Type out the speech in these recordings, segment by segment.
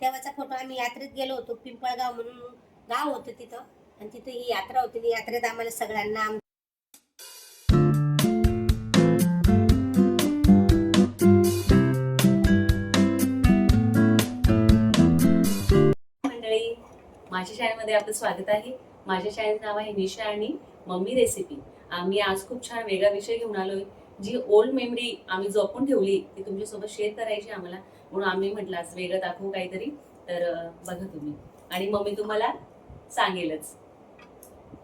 तेव्हाचा फोटो आम्ही यात्रेत गेलो होतो पिंपळगाव म्हणून गाव होतं तिथं. आणि तिथं ही यात्रा होती ती यात्रेत आम्हाला सगळ्यांना मंडळी माझ्या शाळेमध्ये आपलं स्वागत आहे. माझ्या शाळेचं नाव आहे निशा आणि मम्मी रेसिपी आम्ही आज खूप छान वेगळा विषय घेऊन आलोय. जी ओल्ड मेमरी आम्ही जपून ठेवली ती तुमच्यासोबत शेअर करायची आम्हाला. म्हणून आम्ही म्हटलं आज वेगळं दाखवू काहीतरी तर बघा तुम्ही. आणि मम्मी तुम्हाला सांगेलच.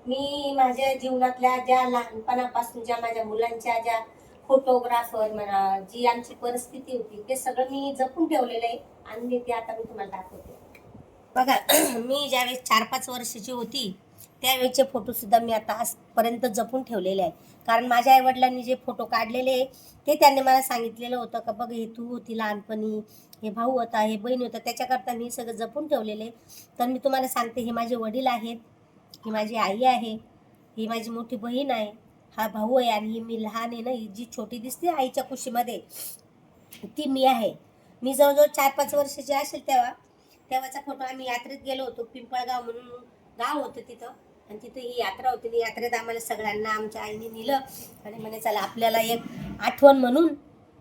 मी माझ्या जीवनातल्या ज्या लहानपणापासून ज्या माझ्या मुलांच्या ज्या फोटोग्राफर म्हणा जी आमची परिस्थिती होती ते सगळं मी जपून ठेवलेलं आहे आणि मी ते आता मी तुम्हाला दाखवते. बघा मी ज्यावेळेस चार पाच वर्षाची होती त्यावेळेचे फोटोसुद्धा मी आता आजपर्यंत जपून ठेवलेले आहे कारण माझ्या आईवडिलांनी जे फोटो काढलेले आहे, ते त्यांनी मला सांगितलेलं होतं का बघ हे तू होती लहानपणी हे भाऊ होता हे बहीण होता. त्याच्याकरता मी सगळं जपून ठेवलेले तर मी तुम्हाला सांगते हे माझे वडील आहेत ही माझी आई आहे ही माझी मोठी बहीण आहे हा भाऊ आहे आणि ही मी लहान आहे ना ही जी छोटी दिसते आईच्या कुशीमध्ये ती मी आहे. मी जवळजवळ चार पाच वर्षाची असेल तेव्हा तेव्हाचा फोटो आम्ही यात्रेत गेलो होतो पिंपळगाव म्हणून गाव होतं तिथं. आणि तिथे ही यात्रा होती. ती यात्रेत आम्हाला सगळ्यांना आमच्या आईने नेलं. आणि म्हणे चला आपल्याला एक आठवण म्हणून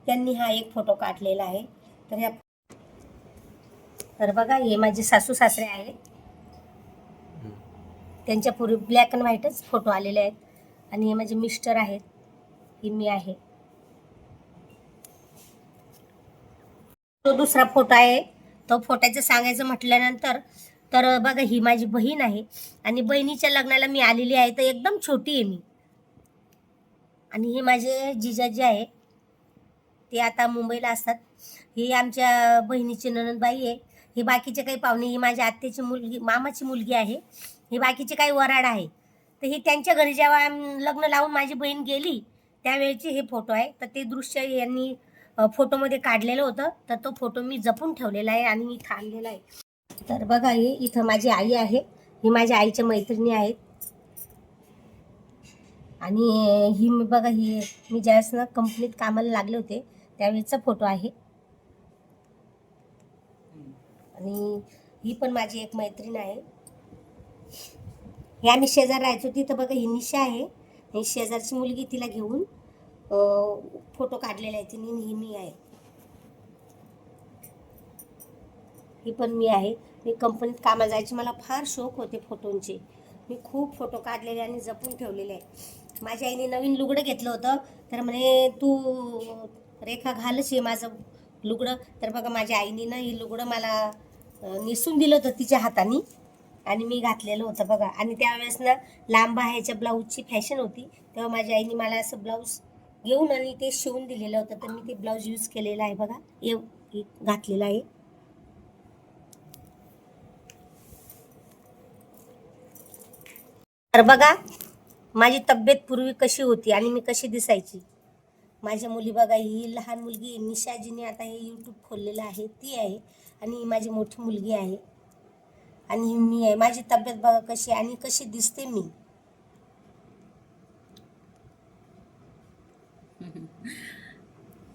त्यांनी हा एक फोटो काढलेला आहे. तर ह्या तर बघा हे माझे सासू सासरे आहेत. त्यांच्या पूर्वी ब्लॅक अँड व्हाईटच फोटो आलेले आहेत. आणि हे माझे मिस्टर आहेत. ही मी आहे. तो दुसरा फोटो आहे. तो फोटोचं सांगायचं म्हटल्यानंतर तर बघा ही माझी बहीण आहे आणि बहिणीच्या लग्नाला मी आलेली आहे तर एकदम छोटी आहे मी. आणि हे माझे जिजाजी आहे. ते आता मुंबईला असतात. ही आमच्या बहिणीची ननदबाई आहे. ही बाकीचे काही पाहुणे ही माझ्या आत्याची मुलगी मामाची मुलगी आहे. ही बाकीचे काही वराड आहे. तर हे त्यांच्या घरी जेव्हा लग्न लावून माझी बहीण गेली त्यावेळेचे हे फोटो आहे. तर ते दृश्य यांनी फोटोमध्ये काढलेलं होतं. तर तो फोटो मी जपून ठेवलेला आहे आणि मी थांबलेला आहे. तर बघा हे इथं माझी आई आहे. ही माझ्या आईच्या मैत्रिणी आहेत. आणि ही मी बघा ही मी ज्यावेळेस ना कंपनीत कामाला लागले होते त्यावेळेचा फोटो आहे. आणि ही पण माझी एक मैत्रीण आहे. हे आम्ही शेजार राहायचो तिथं बघा ही निशा आहे. ही शेजारची मुलगी तिला घेऊन फोटो काढलेला आहे तिने नेहमी ही मी आहे. ही पण मी आहे. मी कंपनीत कामाला जायची मला फार शौक होते फोटोंचे. मी खूप फोटो काढलेले आणि जपून ठेवलेले. आहे माझ्या आईने नवीन लुगडं घेतलं होतं. तर म्हणे तू रेखा घालच हे माझं लुगडं. तर बघा माझ्या आईने ना हे लुगडं मला निसून नेसून दिलं होतं तिच्या हाताने आणि मी घातलेलं होतं बघा. आणि त्यावेळेस ना लांब ह्याच्या ब्लाऊजची फॅशन होती. तेव्हा माझ्या आईने मला असं ब्लाऊज घेऊन आणि ते शिवून दिलेलं होतं. तर मी ते ब्लाऊज यूज केलेलं आहे बघा. ये घातलेलं आहे. तर बघा माझी तब्येत पूर्वी कशी होती आणि मी कशी दिसायची? माझ्या मुली बघा ही लहान मुलगी निशाजीने आता हे यूट्यूब खोललेलं आहे ती आहे आणि ही माझी मोठी मुलगी आहे आणि मी आहे. माझी तब्येत बघा कशी आणि कशी दिसते मी.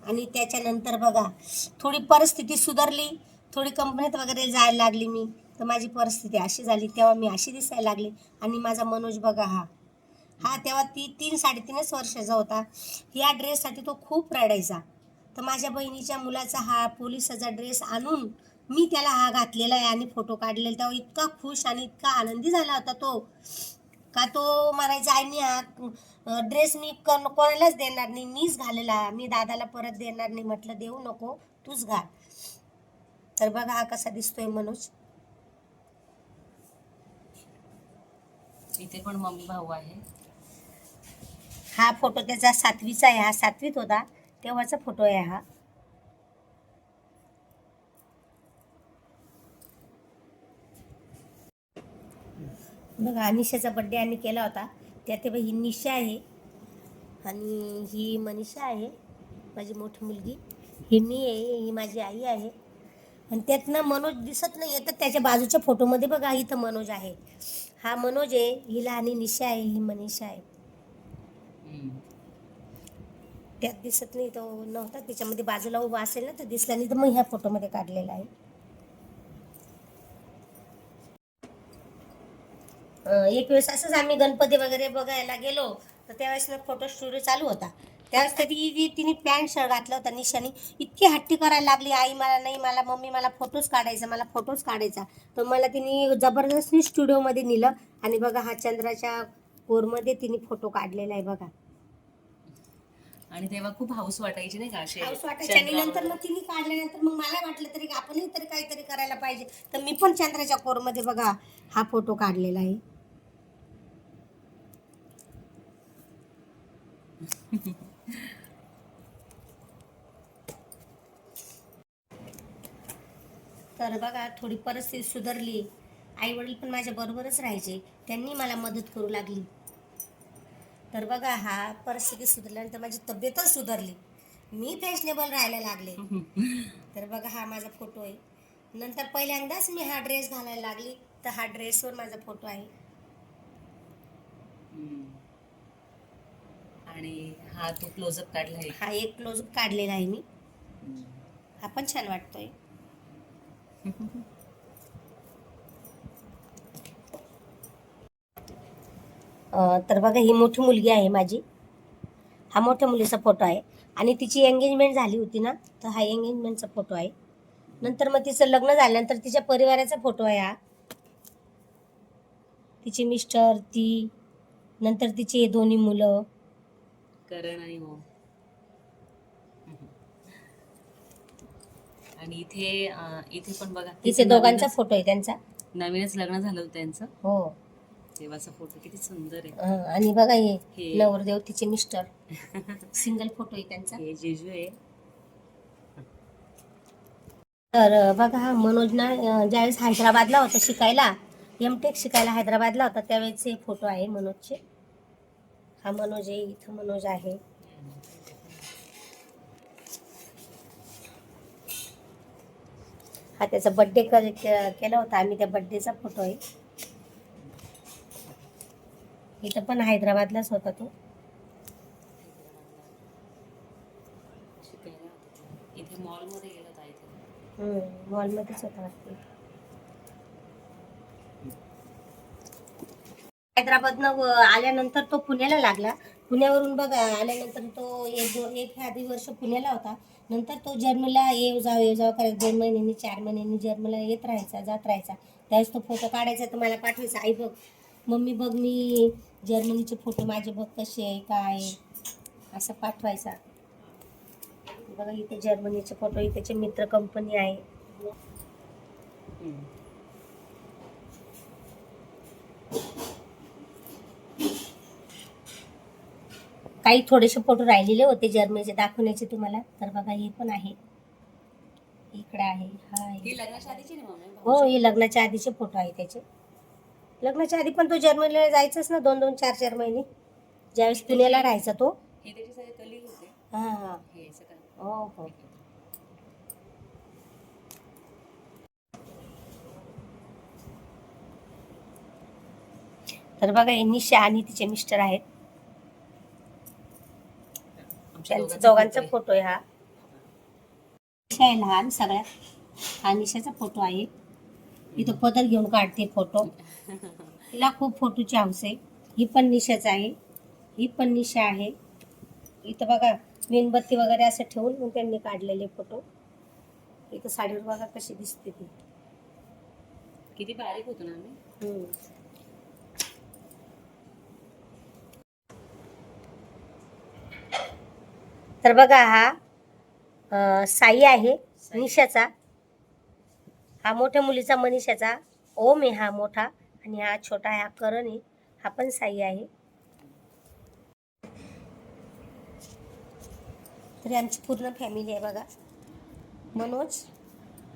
आणि त्याच्यानंतर बघा थोडी परिस्थिती सुधारली थोडी कंपनीत वगैरे जायला लागली मी. तर माझी परिस्थिती अशी झाली तेव्हा मी अशी दिसायला लागली. आणि माझा मनोज बघा हा. हा तेव्हा ती तीन साडेतीनच वर्षाचा होता. या ड्रेससाठी तो खूप रडायचा. तर माझ्या बहिणीच्या मुलाचा हा पोलिसाचा ड्रेस आणून मी त्याला हा घातलेला आहे आणि फोटो काढलेला तेव्हा इतका खुश आणि इतका आनंदी झाला होता तो. का तो म्हणायचा आईनी हा ड्रेस मी कोण- कोणालाच देणार नाही. मीच घालेला मी दादाला परत देणार नाही. म्हटलं देऊ नको तूच घाल. तर बघा हा कसा दिसतोय मनोज. इथे पण मम्मी भाऊ आहे. हा फोटो त्याचा सातवीचा आहे. हा सातवीत होता. तेव्हाचा फोटो आहे हा. बघा निशाचा बड्डे आम्ही केला होता. त्यात ते ही निशा आहे. आणि ही मनीषा आहे माझी मोठी मुलगी. ही मी आहे ही माझी आई आहे. आणि त्यातनं मनोज दिसत नाही तर त्याच्या बाजूच्या फोटोमध्ये बघा इथं मनोज आहे. हा मनोज आहे ही लहानी निशा आहे ही मनीषा आहे. त्यात दिसत नाही तो नव्हता त्याच्यामध्ये बाजूला उभा असेल ना तर दिसला नाही तर मग ह्या फोटोमध्ये काढलेला आहे. एक वेळेस असंच आम्ही गणपती वगैरे बघायला गेलो तर त्यावेळेस फोटो स्टुडिओ चालू होता. त्यावेळेस तिने पॅन्ट शर्ट घातला होता निशाने. इतकी हट्टी करायला लागली आई मला नाही मला मम्मी मला फोटोज काढायचा मला फोटोज काढायचा. तर मला तिने जबरदस्ती स्टुडिओमध्ये नेलं आणि बघा हा चंद्राच्या कोरमध्ये तिने फोटो काढलेला आहे बघा. आणि तेव्हा खूप हाऊस वाटायची नाही का असे पाऊस वाटायच्या आणि. नंतर मग तिने काढल्यानंतर मग मला वाटलं तरी आपणही तरी काहीतरी करायला पाहिजे. तर मी पण चंद्राच्या कोरमध्ये बघा हा फोटो काढलेला आहे. तर बघा थोडी परिस्थिती सुधारली. आई वडील पण माझ्या बरोबरच राहायचे. त्यांनी मला मदत करू लागली. तर बघा हा परिस्थिती सुधारल्यानंतर माझी तब्येतच सुधारली. मी फॅशनेबल राहायला लागले. तर बघा हा माझा फोटो आहे. नंतर पहिल्यांदाच मी हा ड्रेस घालायला लागली. तर हा ड्रेसवर माझा फोटो आहे. आणि हा तो क्लोजअप काढला आहे. हा एक क्लोज काढलेला आहे मी. हा पण छान वाटतोय. तर बघा ही मोठी मुलगी आहे माझी. हा मोठ्या मुलीचा फोटो आहे. आणि तिची एंगेजमेंट झाली होती ना तर हा एंगेजमेंटचा फोटो आहे. नंतर मग तिचं लग्न झाल्यानंतर तिच्या परिवाराचा फोटो आहे हा. तिचे मिस्टर ती नंतर तिची हे दोन्ही मुलं. करण आणि आणि इथे इथे पण बघा तिचं दोघांचा फोटो आहे त्यांचा? नवीनच लग्न झालं होतं त्यांचं. हो. तेव्हाचा फोटो किती सुंदर आहे. आणि बघा हे हे. नवरदेव तिचे मिस्टर. सिंगल फोटो आहे त्यांचा. हे जेजू आहे. तर अं, बघा हा मनोज ना अं, ज्यावेळेस हैदराबादला होता शिकायला एम टेक शिकायला हैदराबादला होता त्यावेळेसचे फोटो आहे मनोजचे. हा मनोज आहे इथं मनोज आहे. हा त्याचा बड्डे केला होता. आम्ही त्या बड्डेचा फोटो आहे. इथं पण हैदराबादलाच होता तो. मॉलमध्येच होता वाटतं. हैदराबादनं आल्यानंतर तो पुण्याला लागला. पुण्यावरून बघा आल्यानंतर तो एक दो एक आधी वर्ष पुण्याला होता. नंतर तो जन्मला येऊ जाव येऊ जाव करायचा दोन महिन्यांनी चार महिन्यांनी जन्मला येत राहायचा जात राहायचा. त्यावेळेस तो फोटो काढायचा तर मला पाठवायचा आई बघ मम्मी बघ मी जर्मनीचे फोटो माझे बघ कसे आहे काय आहे. असं पाठवायचा. बघा इथे जर्मनीचे फोटो इथे मित्र कंपनी आहे. काही थोडेसे फोटो राहिलेले होते जर्मनीचे दाखवण्याचे तुम्हाला. तर बघा हे पण आहे. इकडे आहे. हा. ही हो लग्नाच्या आधीचे फोटो आहे त्याचे. लग्नाच्या आधी पण तो जर्मनीला जायचाच ना दोन दोन चार चार महिने. ज्यावेळेस पुण्याला राहायचा तो. हे हा हा हे. तर बघा हे निशा आणि तिचे मिस्टर आहेत. त्यांचा दोघांचा फोटो आहे हा. आहे लहान सगळ्यात. हा निशाचा फोटो आहे. इथं पदर घेऊन काढते फोटो तिला खूप फोटोची हौस आहे. ही पण निशाच आहे. ही पण निशा आहे. इथं बघा मेणबत्ती वगैरे असं ठेवून मग त्यांनी काढलेले फोटो इथं साडीवर बघा कशी दिसते ती. किती बारीक होतो ना आम्ही. तर बघा हा साई आहे. निशाचा हा मोठ्या मुलीचा मनीषाचा. ओम आहे हा मोठा आणि हा छोटा हा करण आहे. हा पण साई आहे. तरी आमची पूर्ण फॅमिली आहे बघा. मनोज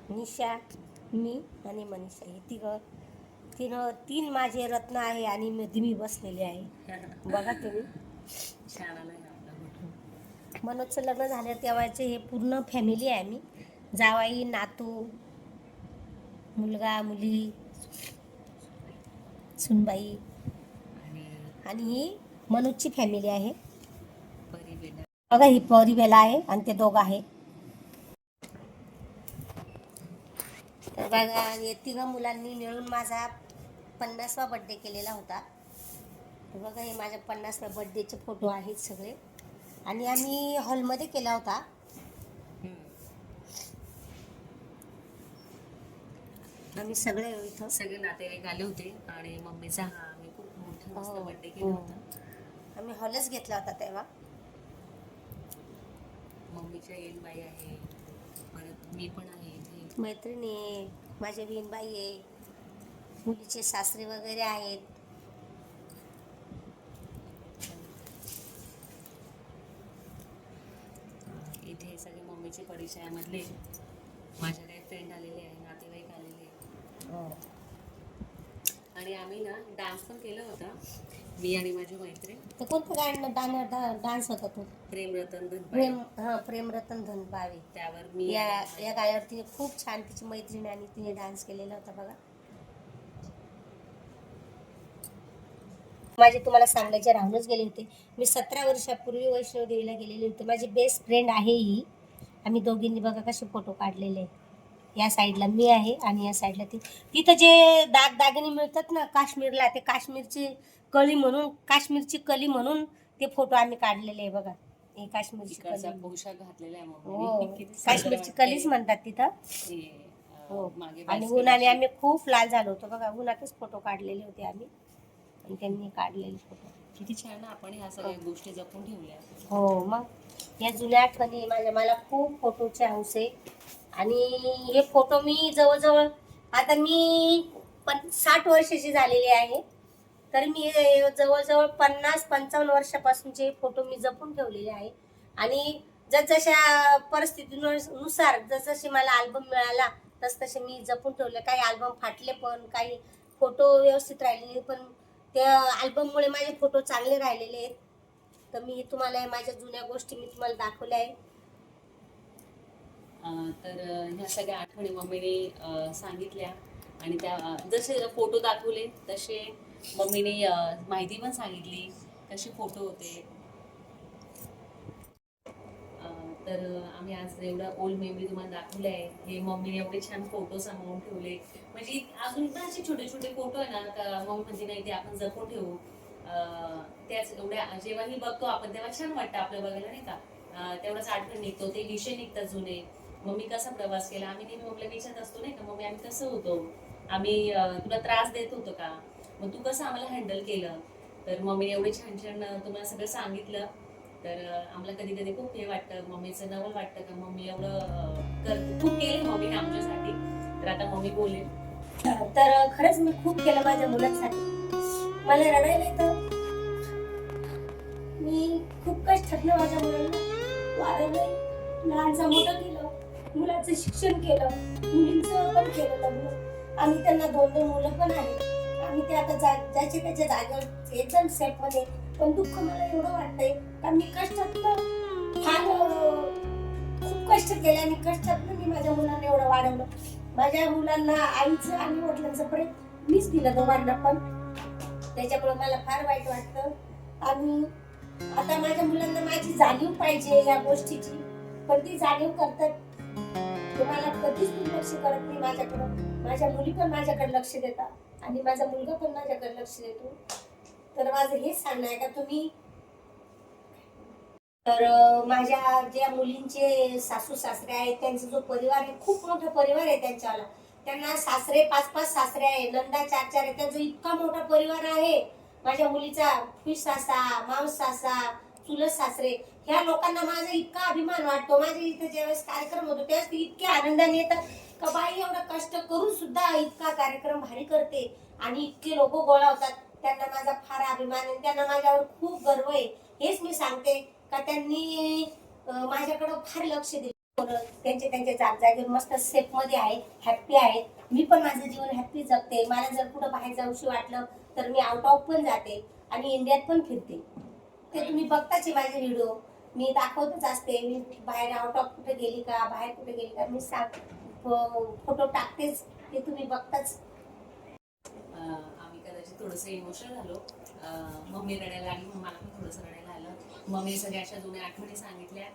निशा मी आणि मनीषा. हे तिघं तिनं तीन माझे रत्न आहे आणि मी बसलेले आहे. बघा तुम्ही छान आलाय आपला फोटो मनोजचं लग्न झालं तेव्हाचे हे पूर्ण फॅमिली आहे आम्ही. जावाई नातू मुलगा मुली सुनबाई. आणि ही मनोजची फॅमिली आहे. बघा ही परिवेला आहे आणि ते दोघं आहे तर बघा या तिघं मुलांनी मिळून माझा पन्नासवा बड्डे केलेला होता. तर बघा हे माझ्या पन्नासव्या बड्डेचे फोटो आहेत सगळे. आणि आम्ही हॉलमध्ये केला होता. आम्ही सगळे इथं. सगळे नातेवाईक आले होते आणि मम्मीचा हा आम्ही खूप मोठा मस्त हो, बर्थडे केला हो. होता. आम्ही हॉलच घेतला होता तेव्हा. मम्मीच्या येनबाई आहे परत मी पण आहे मैत्रिणी आहे माझे विनबाई आहे मुलीचे सासरे वगैरे आहेत इथे सगळे परिचयामधले माझ्या काही फ्रेंड आलेले आहे नातेवाईक आलेले आहे. आणि आम्ही ना डान्स पण केला होता मी आणि माझी मैत्रीण. तर कोणतं गाणं गाणं डान्स होता तो? प्रेम रतन धनपाल प्रेम हा प्रेमरतन धनबावे त्यावर मी या या गाण्यावर तिने खूप छान तिची मैत्रीण आणि तिने डान्स केलेला होता बघा. माझे तुम्हाला सांगायचे राहूनच गेले होते. मी सतरा वर्षापूर्वी वैष्णव देवीला गेलेले होते. माझी बेस्ट फ्रेंड आहे ही. आम्ही दोघींनी बघा कसे फोटो काढलेले या साईडला मी आहे आणि या साईडला ती. तिथं जे दाग दागिने मिळतात ना काश्मीरला ते काश्मीरची कळी म्हणून काश्मीरची कली म्हणून ते फोटो आम्ही काढलेले आहे बघा. हे काश्मीरची तिकडचा कली पोशाख घातलेला आहे हो काश्मीरची. कलीच म्हणतात तिथं. हे, आणि उन्हाने आम्ही खूप लाल झालो होतो बघा. उन्हातच फोटो काढलेले होते आम्ही. आणि त्यांनी काढलेले फोटो. किती छान आपण ह्या सगळ्या गोष्टी जपून ठेवल्या. हो मग या जुन्या आठवणी माझ्या मला खूप फोटोचे हौस आहे. आणि हे फोटो मी जवळजवळ आता मी पण साठ वर्षाची झालेली आहे. तर मी हे जवळजवळ पन्नास पंचावन्न वर्षापासूनचे फोटो मी जपून ठेवलेले आहे. आणि जसजशा परिस्थितीनुसार जसजसे मला अल्बम मिळाला तस तसे मी जपून ठेवले. काही अल्बम फाटले पण काही फोटो व्यवस्थित राहिले पण त्या अल्बममुळे माझे फोटो चांगले राहिलेले आहेत. तर मी तुम्हाला माझ्या जुन्या गोष्टी मी तुम्हाला दाखवल्या आहे तर ह्या सगळ्या आठवणी मम्मीने सांगितल्या. आणि त्या जसे फोटो दाखवले तसे मम्मीने माहिती पण सांगितली कसे फोटो होते अं, तर आम्ही आज एवढं ओल्ड मेमरी तुम्हाला दाखवले आहे हे मम्मीने एवढे छान फोटो सांगून ठेवले. म्हणजे अजून पण असे छोटे छोटे फोटो आहे ना का मम्मी म्हणजे नाही ते आपण जपून ठेवू. त्याच एवढ्या जेव्हाही बघतो आपण तेव्हा छान वाटतं आपलं बघायला नाही का? तेवढाच आठवण निघतो ते विषय निघतात जुने. मम्मी कसा प्रवास केला? आम्ही नेहमी मम्मीला विचारत असतो नाही का मम्मी आम्ही कसं होतो? आम्ही तुला त्रास देत होतो का? मग तू कसं आम्हाला हँडल केलं? तर मम्मीने एवढे छान छान तुम्हाला सगळं सांगितलं. तर आम्हाला कधी कधी खूप हे वाटतं मम्मीचं नवल वाटतं का मम्मी एवढं कर खूप केलं मम्मीने आमच्यासाठी. तर आता मम्मी बोलेल. तर खरंच मी खूप केलं माझ्या मुलांसाठी. मला रडायला येतं. मी खूप कष्टातनं माझ्या मुलांना. वाढवलंय लहानचं मोठं केलं मुलाचं शिक्षण केलं मुलींचं पण केलं लग्न. आणि त्यांना दोन दोन मुलं पण आहेत. आणि ते आता जा ज्याच्या त्याच्या जागेवर एकदम सेटमध्ये पण दुःख मला एवढं वाटतंय का मी कष्टात फार खूप कष्ट केले आणि कष्टात मी माझ्या मुलांना एवढं वाढवलं. माझ्या मुलांना आईचं आणि वडिलांचं प्रेम मीच दिलं दोघांना पण. त्याच्यामुळे मला फार वाईट वाटतं. आणि आता माझ्या मुलांना माझी जाणीव पाहिजे या गोष्टीची. पण ती जाणीव करतात. तुम्हाला कधीच दुर्लक्ष करत नाही माझ्याकडं. माझ्या मुली पण माझ्याकडे लक्ष देतात. आणि माझा मुलगा पण माझ्याकडे लक्ष देतो. तर माझं हेच सांगणं आहे का तुम्ही तर माझ्या ज्या मुलींचे सासू सासरे आहेत त्यांचा जो परिवार आहे खूप मोठा परिवार आहे त्यांच्यावाला. त्यांना सासरे पाच पाच सासरे आहे नंदा चार चार आहे त्यांचा इतका मोठा परिवार आहे. माझ्या मुलीचा फिश सासा मांस सासा चुलत सासरे ह्या लोकांना माझा इतका अभिमान वाटतो. माझ्या इथे ज्यावेळेस कार्यक्रम होतो त्यावेळेस ते इतके आनंदाने येतात का बाई एवढं कष्ट करून सुद्धा इतका कार्यक्रम भारी करते आणि इतके लोक गोळा होतात. त्यांना माझा फार अभिमान आहे. त्यांना माझ्यावर खूप गर्व आहे. हेच मी सांगते का त्यांनी माझ्याकडं फार लक्ष दिलं. त्यांचे त्यांच्या जागजागेवर मस्त सेफमध्ये आहे हॅप्पी आहेत. मी पण माझं जीवन हॅप्पी जगते. मला जर कुठं बाहेर जाऊशी वाटलं तर मी आउट ऑफ पण जाते आणि इंडियात पण फिरते. ते तुम्ही बघताच आहे माझे व्हिडिओ मी दाखवतच असते. मी बाहेर आउट ऑफ कुठे गेली का बाहेर कुठे गेली का मी सांग फोटो टाकतेच. ते तुम्ही बघताच. थोडंसं इमोशनल झालो. मम्मी रडायला लागली मग मला पण थोडंसं रडायला आलं. मम्मी सगळ्या अशा जुन्या आठवणी सांगितल्या.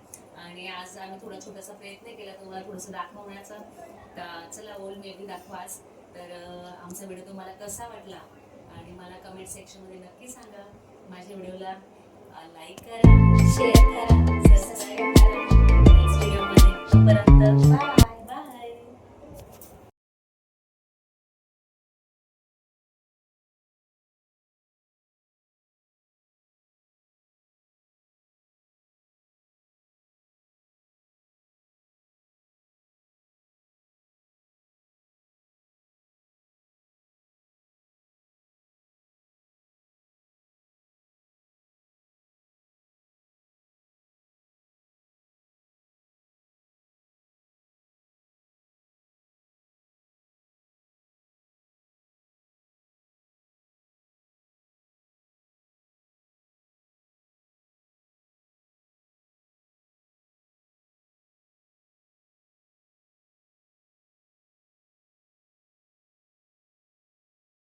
आणि आज आम्ही थोडा छोटासा प्रयत्न केला तुम्हाला थोडंसं दाखवण्याचा. तर चला ओल मे बी दाखवास तर आमचा व्हिडिओ तुम्हाला कसा वाटला? आणि मला कमेंट सेक्शनमध्ये नक्की सांगा. माझ्या व्हिडिओला लाईक करा शेअर करा सबस्क्राईब करा. नेक्स्ट व्हिडिओमध्ये परत